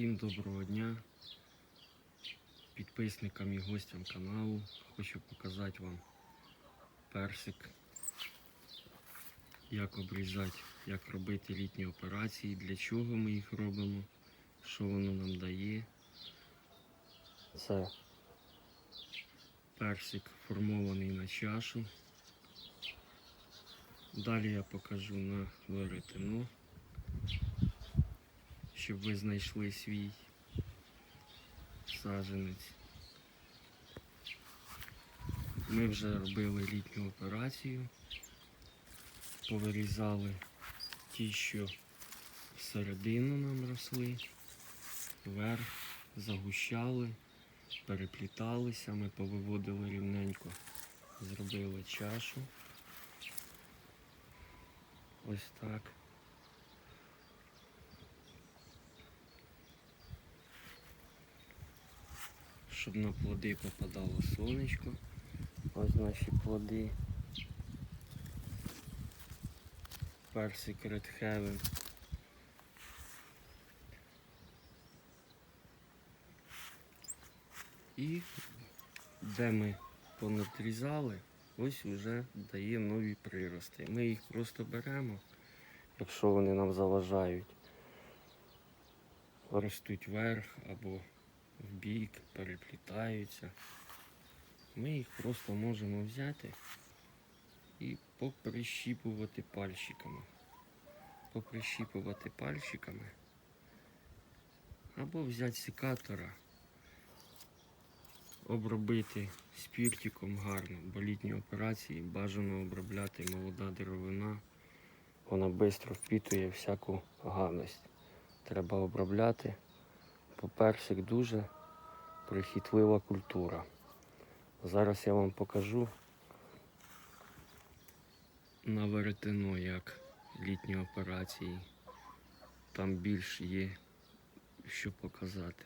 Всім доброго дня. Підписникам і гостям каналу хочу показати вам персик, як обрізати, як робити літні операції, для чого ми їх робимо, що воно нам дає. Це персик формований на чашу. Далі я покажу на веретено щоб ви знайшли свій саджанець. Ми вже робили літню операцію, повирізали ті, що всередину нам росли, вверх, загущали, перепліталися, ми повиводили рівненько, зробили чашу. Ось так. Щоб на плоди попадало сонечко. Ось наші плоди. Персик Red Heaven. І де ми понадрізали, ось вже дає нові прирости. Ми їх просто беремо, якщо вони нам заважають, ростуть вверх або в бік, переплітаються. Ми їх просто можемо взяти і поприщіпувати пальчиками. Поприщіпувати пальчиками. Або взяти секатора, обробити спіртиком гарно, бо літні операції бажано обробляти молода деревина. Вона швидко впітує всяку гадость. Треба обробляти персик дуже прихитлива культура. Зараз я вам покажу на веретено, як літні операції. Там більш є що показати.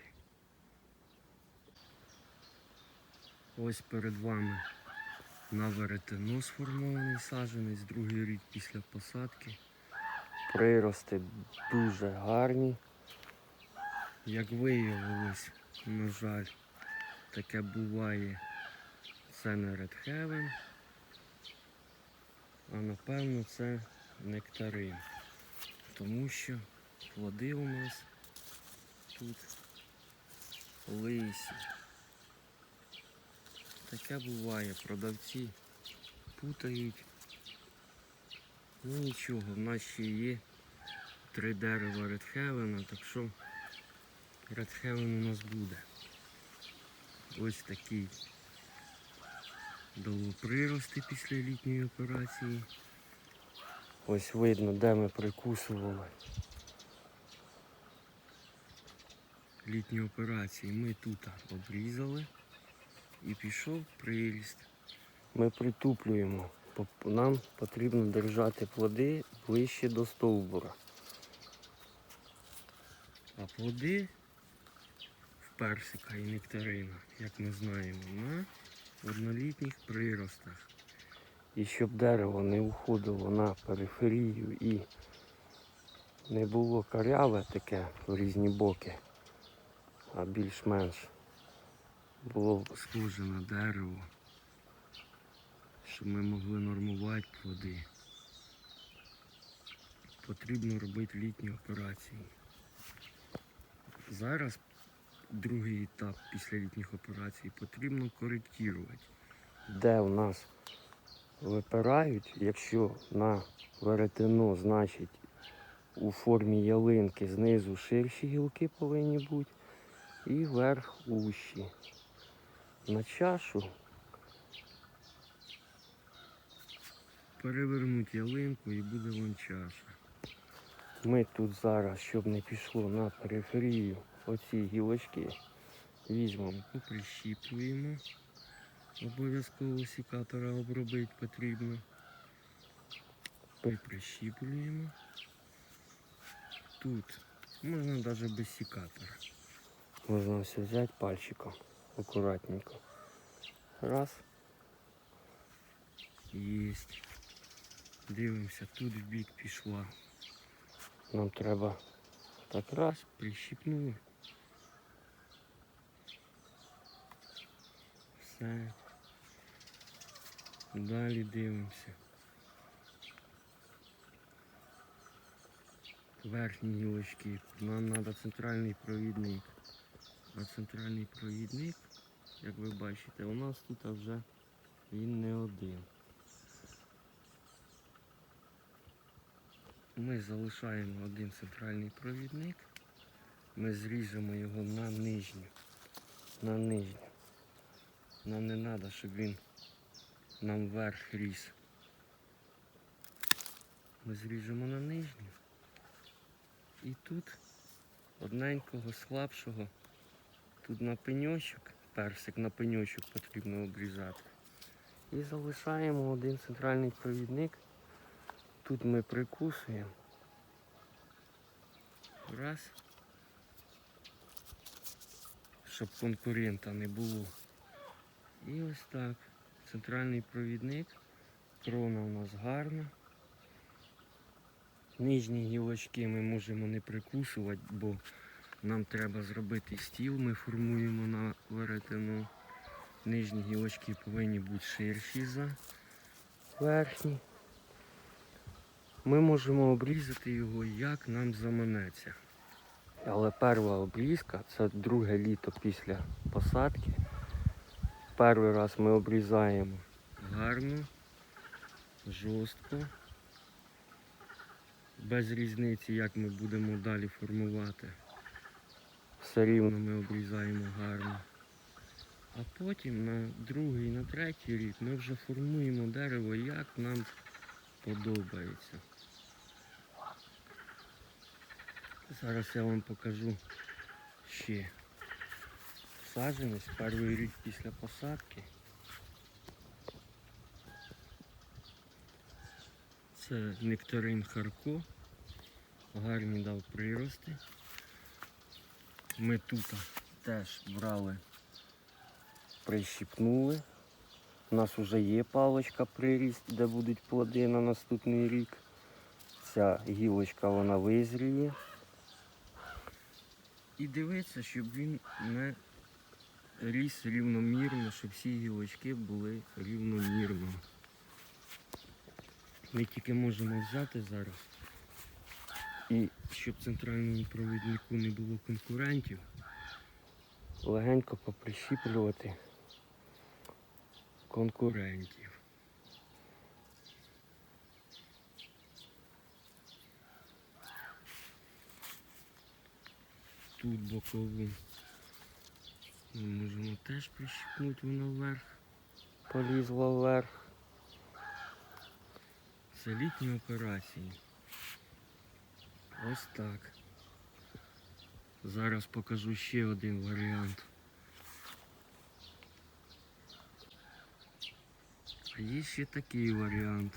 Ось перед вами на веретено сформований саджанець, другий рік після посадки. Прирости дуже гарні. Як виявилось, на жаль, таке буває це не Red Heaven, а напевно це нектарин. Тому що плоди у нас тут лисі. Таке буває, продавці путають. Ну нічого, в нас ще є три дерева Heaven, так що Red у нас буде. Ось такий долоприрости після літньої операції. Ось видно, де ми прикусували. Літні операції ми тут обрізали і пішов приріст. Ми притуплюємо. Нам потрібно держати плоди ближче до стовбура. А плоди персика і нектарина, як ми знаємо, на однолітніх приростах. І щоб дерево не уходило на периферію і не було каряве таке в різні боки, а більш-менш було схоже на дерево, щоб ми могли нормувати плоди. Потрібно робити літні операції. Зараз другий етап після літніх операцій потрібно коректувати. Де у нас випирають, якщо на веретено, значить у формі ялинки знизу ширші гілки повинні бути і вверх ущі. На чашу перевернуть ялинку і буде вон чаша. Ми тут зараз, щоб не пішло на периферію оці гілочки, візьмемо, поприщіплюємо. Обов'язково секатора обробити потрібно. Прищіплюємо. Тут можна навіть без секатора. Можна все взяти пальчиком акуратненько. Раз. Єсть. Дивимося, тут в бік пішла. Нам треба так раз, прищіпнули Так. Далі дивимося. Верхні гілочки. Нам треба центральний провідник. А центральний провідник, як ви бачите, у нас тут вже він не один. Ми залишаємо один центральний провідник. Ми зріжемо його на нижню. На нижню. Нам не треба, щоб він нам вверх ріс. Ми зріжемо на нижню. І тут одненького слабшого. Тут на пеньочок, персик на пеньочок потрібно обрізати. І залишаємо один центральний провідник. Тут ми прикусуємо. Раз. Щоб конкурента не було. І ось так. Центральний провідник. Крона у нас гарна. Нижні гілочки ми можемо не прикусувати, бо нам треба зробити стіл. Ми формуємо на веретено. Нижні гілочки повинні бути ширші за верхні. Ми можемо обрізати його як нам заманеться. Але перша обрізка це друге літо після посадки. Перший раз ми обрізаємо гарно, жорстко. Без різниці, як ми будемо далі формувати. Все рівно ми обрізаємо гарно. А потім на другий, на третій рік ми вже формуємо дерево, як нам подобається. Зараз я вам покажу ще саджанець, перший рік після посадки. Це нектарин Харко. Гарні дав прирости. Ми тут теж брали, прищипнули. У нас вже є паличка приріст, де будуть плоди на наступний рік. Ця гілочка вона визріє. І дивиться, щоб він не ріс рівномірно, щоб всі гілочки були рівномірно. Ми тільки можемо взяти зараз. І щоб центральному провіднику не було конкурентів, легенько поприщіплювати конкурентів. Тут бокову ми можемо теж прищипнути воно вверх. Полізло вверх. Це літні операції. Ось так. Зараз покажу ще один варіант. А є ще такий варіант.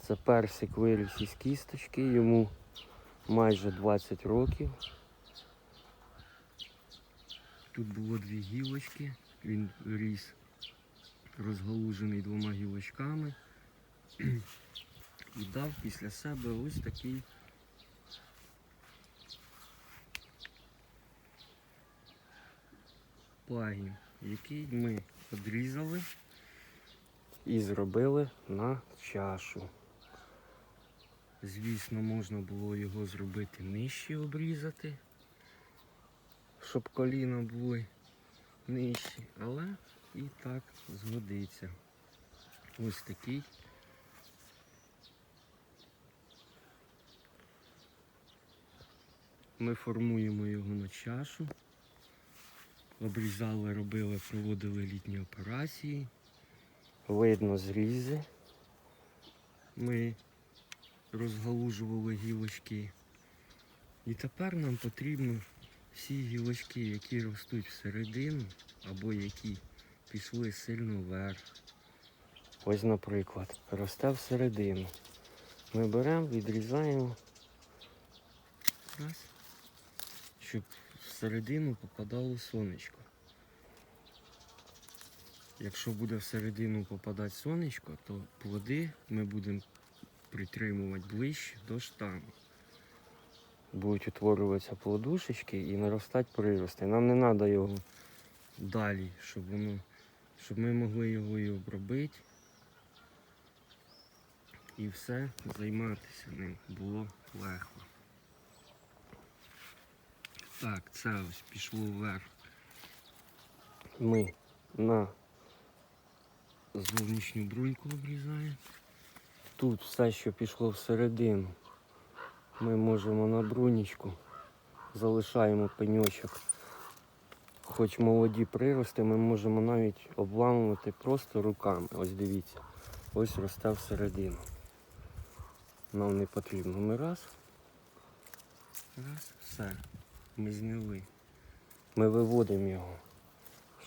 Це персик виріс із кісточки, йому майже 20 років. Тут було дві гілочки, він ріс розгалужений двома гілочками. І дав після себе ось такий пагін, який ми відрізали і зробили на чашу. Звісно, можна було його зробити нижче обрізати, щоб коліна були нижчі, але і так згодиться. Ось такий. Ми формуємо його на чашу. Обрізали, робили, проводили літні операції. Видно зрізи. Ми розгалужували гілочки. І тепер нам потрібно всі гілочки, які ростуть всередину, або які пішли сильно вверх. Ось, наприклад, росте всередину. Ми беремо, відрізаємо. Раз. Щоб всередину попадало сонечко. Якщо буде всередину попадати сонечко, то плоди ми будемо притримувати ближче до штаму. Будуть утворюватися плодушечки і наростати прирости. Нам не треба його далі, щоб воно щоб ми могли його і обробити. І все займатися ним було легко. Так, це ось пішло вверх. Ми на зовнішню бруньку обрізаємо. Тут все, що пішло всередину, ми можемо на брунічку, залишаємо пеньочок. Хоч молоді прирости, ми можемо навіть обламувати просто руками. Ось дивіться, ось росте всередину. Нам не потрібно. Ми раз. Раз, все. Ми зняли. Ми виводимо його,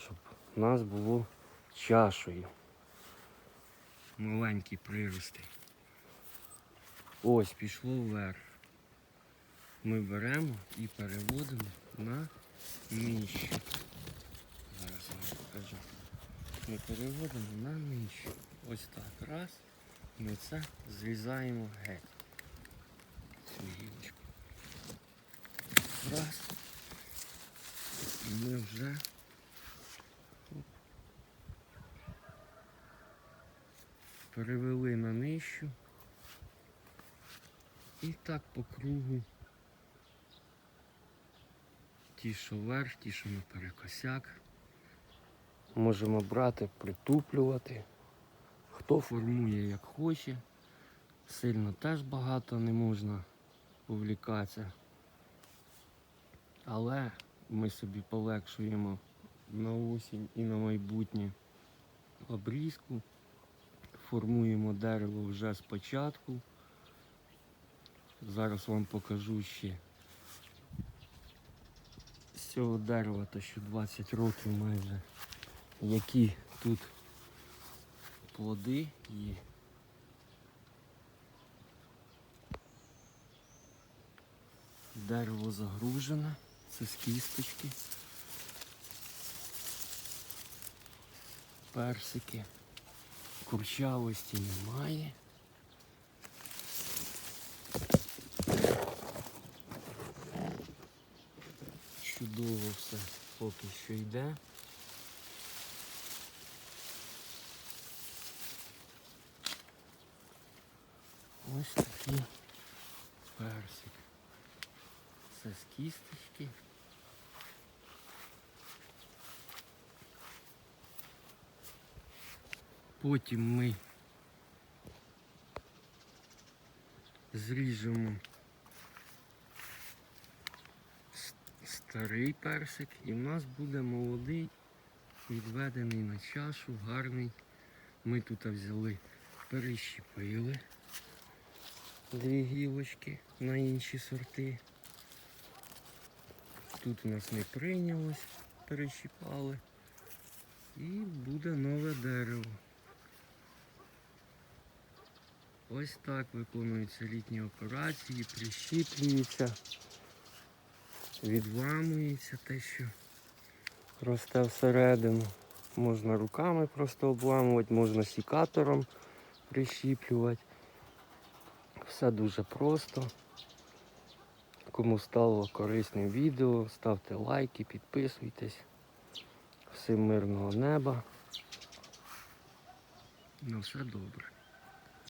щоб у нас було чашею. Маленькі прирости. Ось пішло вверх. Ми беремо і переводимо на нижче. Зараз я покажу. Ми переводимо на нижче. Ось так. Раз. Ми це зрізаємо геть. Цю гілочку. Раз. І ми вже перевели на нижчу. І так по кругу. Ті, що вверх, ті, що наперекосяк. Можемо брати, притуплювати. Хто формує як хоче. Сильно теж багато не можна увлікатися. Але ми собі полегшуємо на осінь і на майбутнє обрізку. Формуємо дерево вже спочатку. Зараз вам покажу ще цього дерева, то що 20 років майже, які тут плоди є. Дерево загружене, це з кісточки. Персики. Курчавості немає. що йде. Ось такий персик. Це з кісточки. Потім ми зріжемо старий персик і в нас буде молодий, відведений на чашу, гарний. Ми тут взяли, перещепили дві гілочки на інші сорти. Тут у нас не прийнялось, перещіпали. І буде нове дерево. Ось так виконуються літні операції, прищіплюється, відламується те, що росте всередину. Можна руками просто обламувати, можна сікатором прищіплювати. Все дуже просто. Кому стало корисним відео, ставте лайки, підписуйтесь. Всім мирного неба. На все добре.